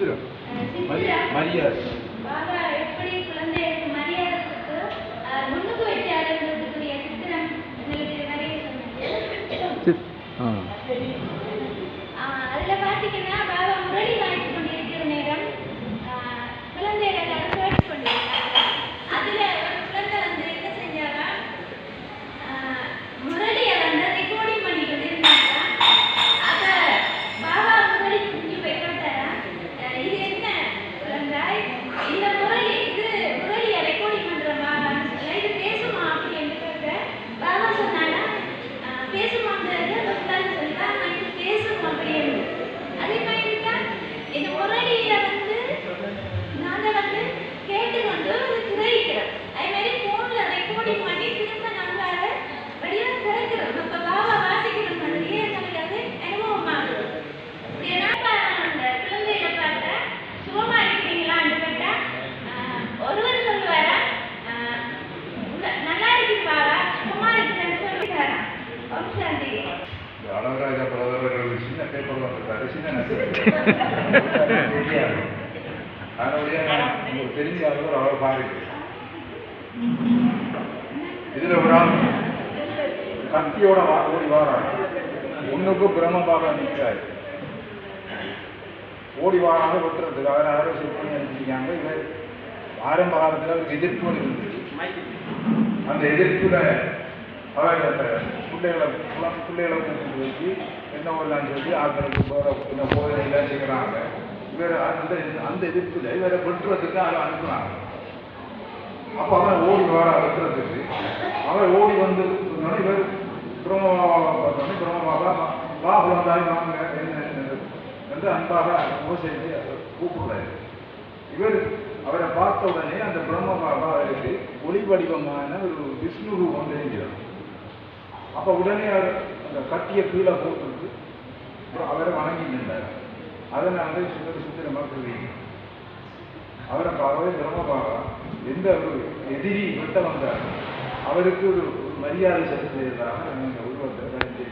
சித்திரம் சித்திரா. மரியாதை பாபா எப்படி குழந்தைகளுக்கு மரியாதை இந்த அழகராஜா பிரதமர் சின்ன பேப்பர் வந்திருக்காரு. சின்ன. தெரியாது அதனுடைய உங்களுக்கு தெரிஞ்ச அளவு அவ்வளோ பாருங்க இதுல ஒரு ஆள் கத்தியோட வா ஓடி வாராங்க ஒண்ணுக்கு பிரம்ம நிற்கிறாரு. ஓடி வாராங்க வெட்டுறதுக்கு அவரை ஆலோசனை பண்ணி அனுப்பிச்சிருக்காங்க. இவர் ஆரம்ப காலத்துல ஒரு எதிர்ப்பு இருந்துச்சு அந்த எதிர்ப்புல அவர் பிள்ளைகளை பிள்ளைகளை கூப்பிட்டு வச்சு என்ன பண்ணலான்னு சொல்லி ஆட்களுக்கு போகிற இந்த போதையெல்லாம் செய்கிறாங்க இவர் அந்த அந்த எதிர்ப்புல இவரை வெட்டுறதுக்கு அதை அனுப்புனாங்க அப்போ அவன் ஓடி வர வெட்டுறதுக்கு அவன் ஓடி வந்து இவர் வா குழந்தாய் வாங்க என்ன என்று அன்பாக மோசடி கூப்பிடுறாரு இவர் அவரை பார்த்த உடனே அந்த பிரம்ம பாபா அவருக்கு ஒளி வடிவமான ஒரு விஷ்ணு ரூபம் தெரிஞ்சிடும் அப்போ உடனே அவர் அந்த கட்டிய கீழே போட்டு அவரை வணங்கி நின்றார் அதனால நாங்கள் சுந்தர சுந்தரமாக சொல்லுவீங்க அவரை பார்க்கவே பிரம்ம பாபா எந்த ஒரு எதிரி வெட்ட வந்தார் அவருக்கு ஒரு மரியாதை செலுத்துவதாக நாங்கள் உருவத்தை தெரிஞ்சு